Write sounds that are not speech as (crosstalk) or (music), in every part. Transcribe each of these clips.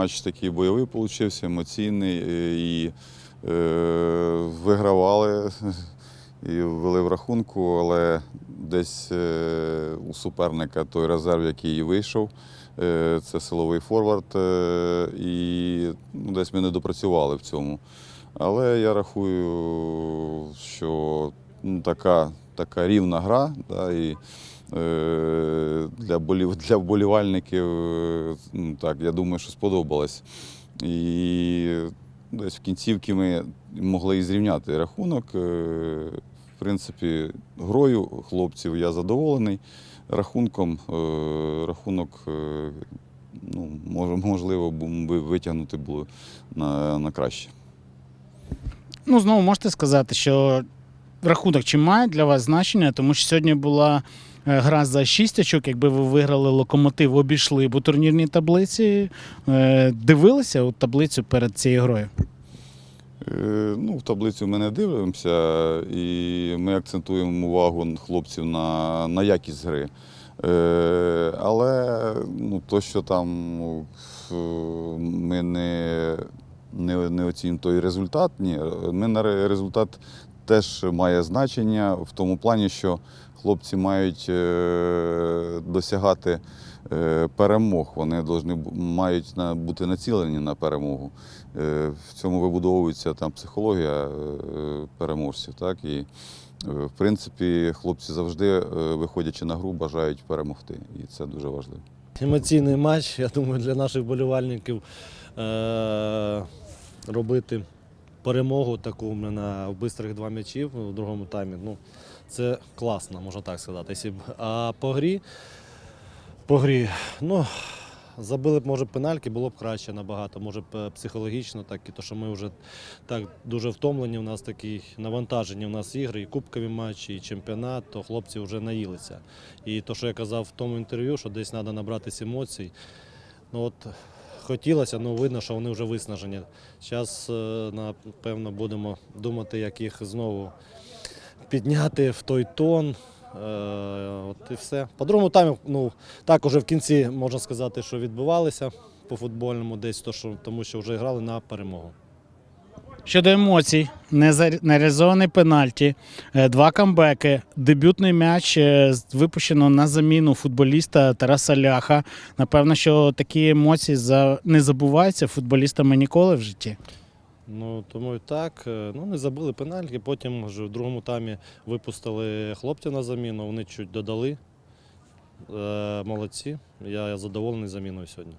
матч такий бойовий вийшов, емоційний е, і е, вигравали (laughs) і ввели в рахунку, але десь е, у суперника той резерв, який вийшов, е, це силовий форвард, е, і ну, десь ми не допрацювали в цьому. Але я рахую, що ну, така, така рівна гра, да, і для, болів, для вболівальників, е, ну, так, я думаю, що сподобалось. І десь в кінцівки ми могли і зрівняти рахунок. Е, В принципі, грою хлопців я задоволений. Рахунком, е, рахунок, е, ну, можливо, витягнути було на, на краще. Ну, знову можете сказати, що рахунок чи має для вас значення, тому що сьогодні була е, гра за 6 очок. Якби ви виграли локомотив, обійшли б у турнірній таблиці. Е, Дивилися у таблицю перед цією грою. Е, Ну, в таблицю ми не дивимося, і ми акцентуємо увагу хлопців на, на якість гри. Але ну, то, що там ми не, не, не оцінюємо той результат, ні, ми на результат теж має значення в тому плані, що хлопці мають е, досягати е, перемог. Вони мають бути націлені на перемогу. Е, В цьому вибудовується там психологія переможців. Так? І, в принципі, хлопці завжди, виходячи на гру, бажають перемогти. І це дуже важливо. Емоційний матч, я думаю, для наших болівальників робити перемогу таку на бистрих два м'ячів у другому таймі. Ну, це класно, можна так сказати. А по грі, по грі, ну, забили б, може, пенальки, було б краще набагато, може психологічно, так і то, що ми вже так дуже втомлені. У нас такі навантажені. У нас ігри, і кубкові матчі, і чемпіонат, то хлопці вже наїлися. І то, що я казав в тому інтерв'ю, що десь треба набратися емоцій. Ну от хотілося, але видно, що вони вже виснажені. Зараз, напевно, будемо думати, як їх знову підняти в той тон. Е, От і все. По другому таймі, ну, так уже в кінці можна сказати, що відбувалися по футбольному, десь тому що вже грали на перемогу. Щодо емоцій, нереалізований пенальті, е, два камбеки, дебютний м'яч е, випущено на заміну футболіста Тараса Ляха. Напевно, що такі емоції не забуваються футболістами ніколи в житті. Ну, тому і так. Е, Ну, не забили пенальки, потім вже в другому таймі випустили хлопців на заміну, вони чуть додали. Молодці. Я задоволений заміною сьогодні.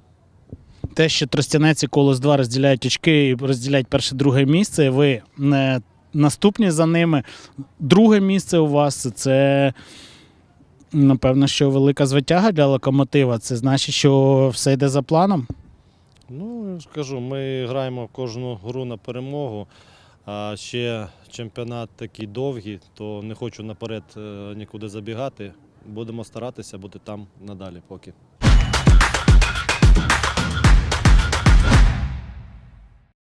Те, що Тростянець і Колос 2 розділяють очки і розділяють перше-друге місце, ви не наступні за ними. Друге місце у вас це, напевно, що велика звитяга для локомотива. Це значить, що все йде за планом. Ну, я ж ми граємо кожну гру на перемогу. А ще чемпіонат такий довгий, то не хочу наперед е, нікуди забігати. Будемо старатися бути там надалі поки.